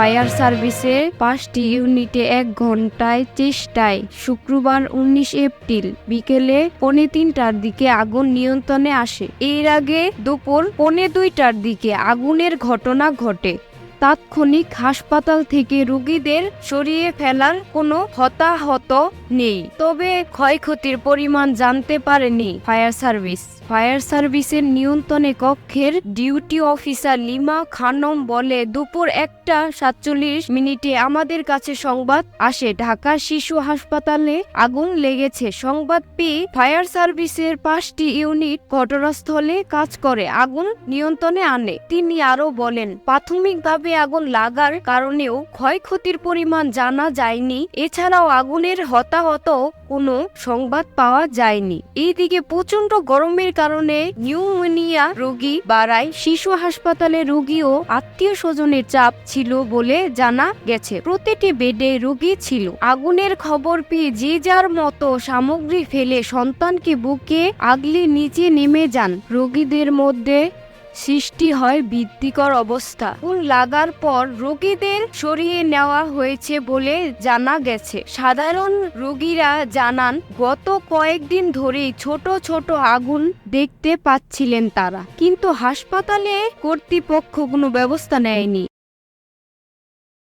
Fire সার্ভিসের পাঁচটি ইউনিটে এক ঘন্টায় চেষ্টায় শুক্রবার উনিশ এপ্রিল বিকেলে পৌনে তিনটার দিকে আগুন নিয়ন্ত্রণে আসে। এর আগে দুপুর পৌনে দুইটার দিকে আগুনের ঘটনা ঘটে। তাৎক্ষণিক হাসপাতাল থেকে রোগীদের সরিয়ে ফেলার কোনো হতাহত নেই। তবে ক্ষয়ক্ষতির পরিমাণ জানতে পারেনি ফায়ার সার্ভিস। ফায়ার সার্ভিসের নিয়ন্ত্রণে কক্ষের ডিউটি অফিসার লিমা খানম বলে, দুপুর একটা সাতচল্লিশ মিনিটে আমাদের কাছে সংবাদ আসে। ঢাকা শিশু হাসপাতালে আগুন লেগেছে। সংবাদ পেয়ে ফায়ার সার্ভিসের পাঁচটি ইউনিট ঘটনাস্থলে কাজ করে। আগুন নিয়ন্ত্রণে আনে। তিনি আরও বলেন, প্রাথমিকভাবে আগুন লাগার কারণেও ক্ষয়ক্ষতির পরিমাণ জানা যায়নি। এছাড়াও আগুনের হতাহত কোনো সংবাদ পাওয়া যায়নি। এইদিকে প্রচণ্ড গরমের কারণে নিউমোনিয়া রোগী বাড়ায়। শিশু হাসপাতালে রোগী ও আত্মীয় স্বজনের চাপ ছিল বলে জানা গেছে। প্রতিটি বেডে রোগী ছিল। আগুনের খবর পেয়ে যে যার মতো সামগ্রী ফেলে সন্তানকে বুকে আগলে নিচে নেমে যান। রোগীদের মধ্যে সৃষ্টি হয় বৃদ্ধিকর অবস্থা। ফুল লাগার পর রোগীদের সরিয়ে নেওয়া হয়েছে বলে জানা গেছে। সাধারণ রোগীরা জানান, গত কয়েকদিন ধরেই ছোট ছোট আগুন দেখতে পাচ্ছিলেন তারা। কিন্তু হাসপাতালে কর্তৃপক্ষ কোনো ব্যবস্থা নেয়নি।